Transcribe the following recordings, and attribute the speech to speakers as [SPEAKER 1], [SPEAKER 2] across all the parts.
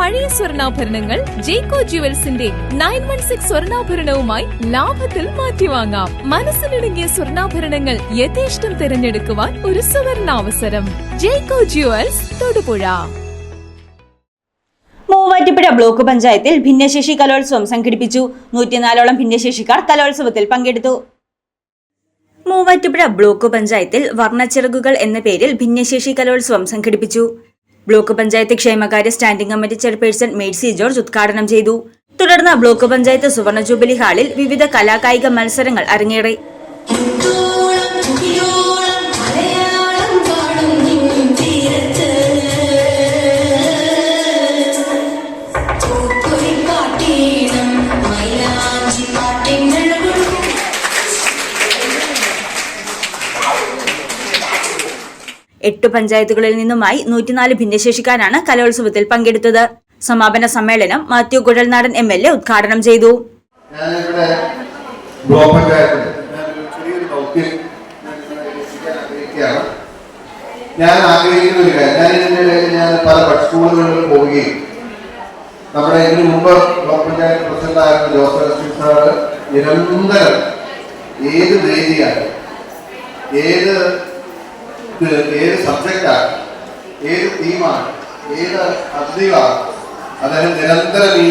[SPEAKER 1] പഴയ സ്വർണാഭരണങ്ങൾ ജേക്കോ ജുവൽസിന്റെ നയൻ വൺ സിക്സ് സ്വർണാഭരണവുമായി ലാഭത്തിൽ മാറ്റിവാങ്ങാം. മനസ്സിലിടുങ്ങിയ സ്വർണാഭരണങ്ങൾ യഥേഷ്ടം തിരഞ്ഞെടുക്കുവാൻ ഒരു സുവർണാവസരം. ജേക്കോ ജുവൽസ് തൊടുപുഴ.
[SPEAKER 2] മൂവാറ്റുപുഴ ബ്ലോക്ക് പഞ്ചായത്തിൽ ഭിന്നശേഷി കലോത്സവം സംഘടിപ്പിച്ചു. നൂറ്റിനാലോളം ഭിന്നശേഷിക്കാർ കലോത്സവത്തിൽ പങ്കെടുത്തു. മൂവാറ്റുപുഴ ബ്ലോക്ക് പഞ്ചായത്തിൽ വർണച്ചിറകുകൾ എന്ന പേരിൽ ഭിന്നശേഷി കലോത്സവം സംഘടിപ്പിച്ചു. ബ്ലോക്ക് പഞ്ചായത്ത് ക്ഷേമകാര്യ standing committee chairperson Mercy George ഉദ്ഘാടനം ചെയ്തു. തുടർന്ന് ബ്ലോക്ക് പഞ്ചായത്ത് സുവർണ ജൂബിലി ഹാളിൽ വിവിധ കലാകായിക മത്സരങ്ങൾ അരങ്ങേറി. എട്ട് പഞ്ചായത്തുകളിൽ നിന്നുമായി നൂറ്റിനാല് ഭിന്നശേഷിക്കാരാണ് കലോത്സവത്തിൽ പങ്കെടുത്തത്. സമാപന സമ്മേളനം Mathew Kuzhalnadan M L A ഉദ്ഘാടനം ചെയ്തു.
[SPEAKER 3] ഞാൻ ആഗ്രഹിക്കുന്ന ഒരു കാര്യം ഞാൻ ഇതിന്റെ ഇടയിൽ ഞാൻ പല സ്കൂളുകളിലും പോവുകയും നമ്മുടെ ഇതിനു മുമ്പ് ബ്ലോക്ക് പഞ്ചായത്ത് പ്രസിഡന്റ് ആയിരുന്ന ജോസഫ് സാറ് നിരന്തരം ഏത് വേദിയാണ് ഏത് ഏത് സബ്ജക്റ്റാണ് ഏത് തീമാണ് ഏത് അതിഥികളാണ്? അദ്ദേഹം നിരന്തരം ഈ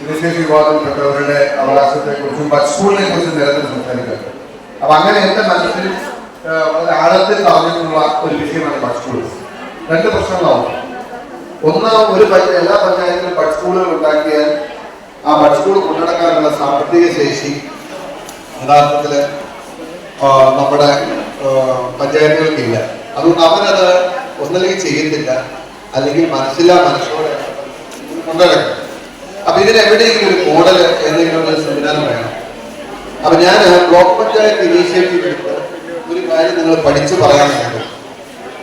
[SPEAKER 3] വിദേശ വിഭാഗത്തിൽപ്പെട്ടവരുടെ അവകാശത്തെ കുറിച്ചും സ്കൂളിനെ കുറിച്ചും നിരന്തരം സംസാരിക്കുന്നത് അപ്പൊ അങ്ങനെ എന്റെ മനസ്സിൽ വളരെ ആഴത്തിൽ പറഞ്ഞിട്ടുള്ള ഒരു വിഷയമാണ് ബഡ് സ്കൂൾ രണ്ട് പ്രശ്നങ്ങളാവും. ഒന്ന് ഒരു എല്ലാ പഞ്ചായത്തിലും ബഡ് സ്കൂളുകൾ ഉണ്ടാക്കിയാൽ ആ ബഡ് സ്കൂൾ കൊണ്ടുനടക്കാനുള്ള സാമ്പത്തിക ശേഷി യഥാർത്ഥത്തിൽ നമ്മുടെ പഞ്ചായത്തുകൾക്കില്ല. അതുകൊണ്ട് അവരത് ഒന്നല്ലെങ്കിൽ ചെയ്യത്തില്ല. അല്ലെങ്കിൽ മനസ്സിലാ മനസ്സോടെ കൊണ്ടുനടക്കും അപ്പൊ ഇതിന് എവിടെയെങ്കിലും ഒരു മോഡൽ എന്തെങ്കിലും സംവിധാനം വേണം. അപ്പൊ ഞാൻ ബ്ലോക്ക് പഞ്ചായത്ത് ഇനീഷ്യേറ്റീവ് എടുത്ത് ഒരു കാര്യം നിങ്ങൾ പഠിച്ചു പറയാനുണ്ട്.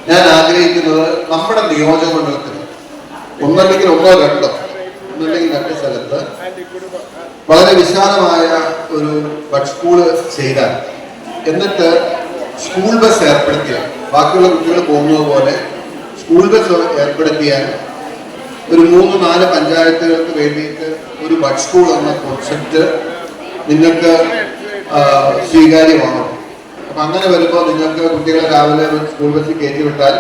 [SPEAKER 3] ഞാൻ ആഗ്രഹിക്കുന്നത് നമ്മുടെ നിയോജക മണ്ഡലത്തിൽ ഒന്നല്ലെങ്കിൽ ഒന്നോ രണ്ടോ ഒന്നല്ലെങ്കിൽ രണ്ട് സ്ഥലത്ത് വളരെ വിശാലമായ ഒരു ബഡ് സ്കൂൾ ചെയ്താൽ. എന്നിട്ട് സ്കൂൾ ബസ് ഏർപ്പെടുത്തിയ ബാക്കിയുള്ള കുട്ടികൾ പോകുന്നത് പോലെ സ്കൂൾ ബസ് ഏർപ്പെടുത്തിയാൽ ഒരു മൂന്ന് നാല് പഞ്ചായത്തുകൾക്ക് വേണ്ടിയിട്ട് ഒരു ബഡ് സ്കൂൾ എന്ന കോൺസെപ്റ്റ് നിങ്ങൾക്ക് സ്വീകാര്യമാണോ അപ്പം അങ്ങനെ വരുമ്പോൾ നിങ്ങൾക്ക് കുട്ടികളെ രാവിലെ സ്കൂൾ ബസ്സിൽ കയറ്റി വിട്ടാൽ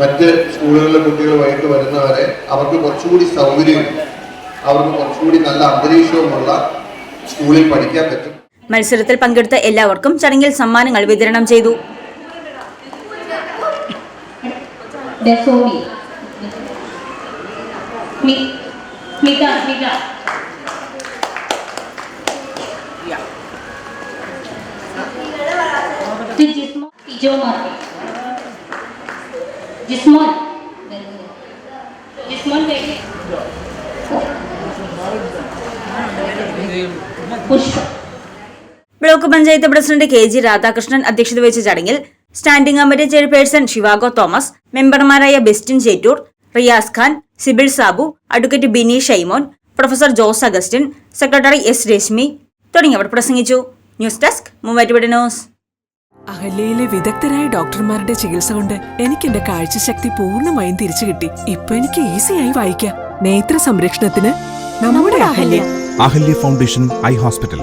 [SPEAKER 3] മറ്റ് സ്കൂളുകളിലെ കുട്ടികൾ വൈകിട്ട് വരുന്നവരെ അവർക്ക് കുറച്ചുകൂടി സൗകര്യവും അവർക്ക് കുറച്ചുകൂടി നല്ല അന്തരീക്ഷവുമുള്ള സ്കൂളിൽ പഠിക്കാൻ പറ്റും.
[SPEAKER 2] മത്സരത്തിൽ പങ്കെടുത്ത എല്ലാവർക്കും ചടങ്ങിൽ സമ്മാനങ്ങൾ വിതരണം ചെയ്തു.
[SPEAKER 4] Smita,
[SPEAKER 2] block panchayat president K G Radhakrishnan അധ്യക്ഷത വഹിച്ച ചടങ്ങിൽ standing committee chairperson Shivago Thomas മെമ്പർമാരായ Bestin Chettoor Riyas Khan Sibil Sabu advocate Bini Shaimon professor Jose Augustine secretary S Reshmi തുടങ്ങിയവർ പ്രസംഗിച്ചു. News desk Muvattupuzha news.
[SPEAKER 5] അഹല്യയിലെ വിദഗ്ധരായ ഡോക്ടർമാരുടെ ചികിത്സ കൊണ്ട് എനിക്ക് എന്റെ കാഴ്ചശക്തി പൂർണമായും തിരിച്ചു കിട്ടി. ഇപ്പൊ എനിക്ക് ഈസിയായി വായിക്കാം. നേത്ര സംരക്ഷണത്തിന് നമ്മുടെ Ahalya.
[SPEAKER 6] Ahalya foundation eye hospital.